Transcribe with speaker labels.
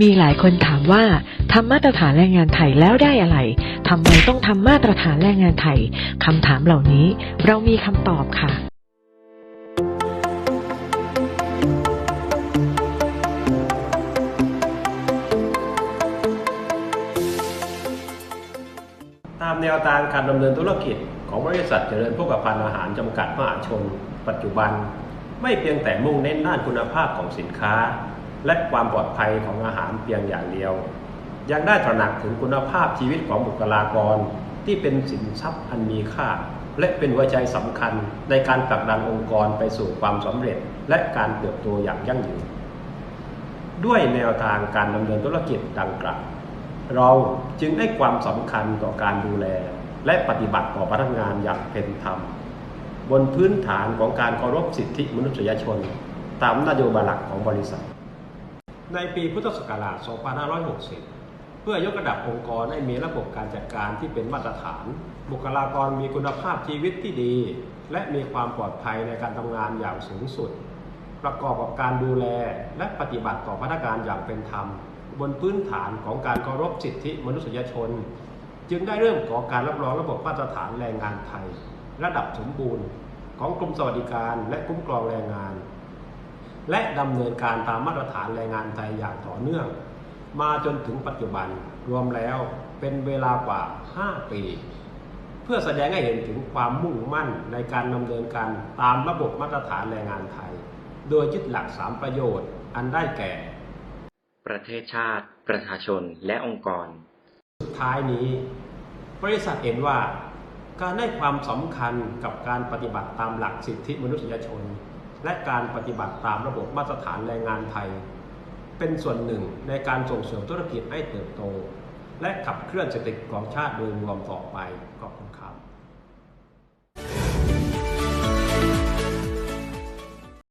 Speaker 1: มีหลายคนถามว่าทำมาตรฐานแรงงานไทยแล้วได้อะไรทำไมต้องทำมาตรฐานแรงงานไทยคำถามเหล่านี้เรามีคำตอบค่ะ
Speaker 2: ตามแนวทางการดำเนินธุรกิจของบริษัทเจริญโภคภัณฑ์อาหารจำกัดมหาชน ปัจจุบัน ไม่เพียงแต่มุ่งเน้นด้านคุณภาพของสินค้า และความปลอดภัยของอาหารเพียงอย่างเดียว ยังได้ตระหนักถึงคุณภาพชีวิตของบุคลากร ที่เป็นสินทรัพย์อันมีค่า และเป็นหัวใจสำคัญในการผลักดันองค์กรไปสู่ความสำเร็จ และการเติบโตอย่างยั่งยืนด้วยแนวทางการดำเนินธุรกิจดังกล่าวเราจึงให้ความสำคัญต่อการดูแล และปฏิบัติต่อพนักงานอย่างเป็นธรรม บนพื้นฐานของการเคารพสิทธิมนุษยชน ตามนโยบายหลักของบริษัท ในปีพุทธศักราช 2560 เพื่อยกระดับองค์กรให้มีระบบการจัดการที่เป็นมาตรฐาน บุคลากรมีคุณภาพชีวิตที่ดี และมีความปลอดภัยในการทำงานอย่างสูงสุด ประกอบกับการดูแลและปฏิบัติต่อพนักงานอย่างเป็นธรรม บนพื้นฐานของการเคารพสิทธิมนุษยชน จึงได้เริ่มก่อการรับรองระบบมาตรฐานแรงงานไทย ระดับสมบูรณ์ ของกรมสวัสดิการและคุ้มครองแรงงาน และดำเนินการตามมาตรฐานแรงงานไทยอย่างต่อเนื่อง มาจนถึงปัจจุบันรวมแล้วเป็นเวลากว่า 5 ปี เพื่อแสดงให้เห็นถึงความมุ่งมั่นในการดำเนินการตามระบบมาตรฐานแรงงานไทย โดยยึดหลัก 3 ประโยชน์อันได้แก่
Speaker 3: ประเทศชาติ ประชาชนและองค์กร
Speaker 2: สุดท้ายนี้ บริษัทเห็นว่าการให้ความสำคัญกับการปฏิบัติตามหลักสิทธิมนุษยชน และการปฏิบัติตามระบบมาตรฐานแรงงานไทย เป็นส่วนหนึ่งในการส่งเสริมธุรกิจให้เติบโต และขับเคลื่อนเศรษฐกิจของชาติโดยรวมต่อไปขอบคุณครับ